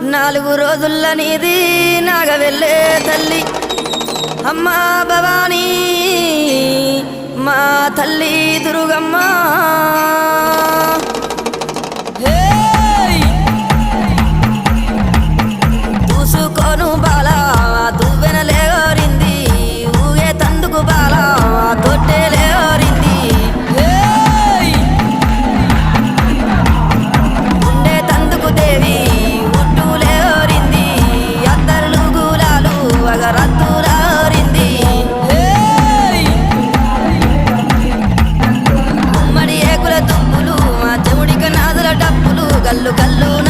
నాలుగు రోజుల నీది నాగ వెళ్ళే తల్లి. అమ్మా భవానీ మా తల్లి దుర్గమ్మ. గల్లు గల్లు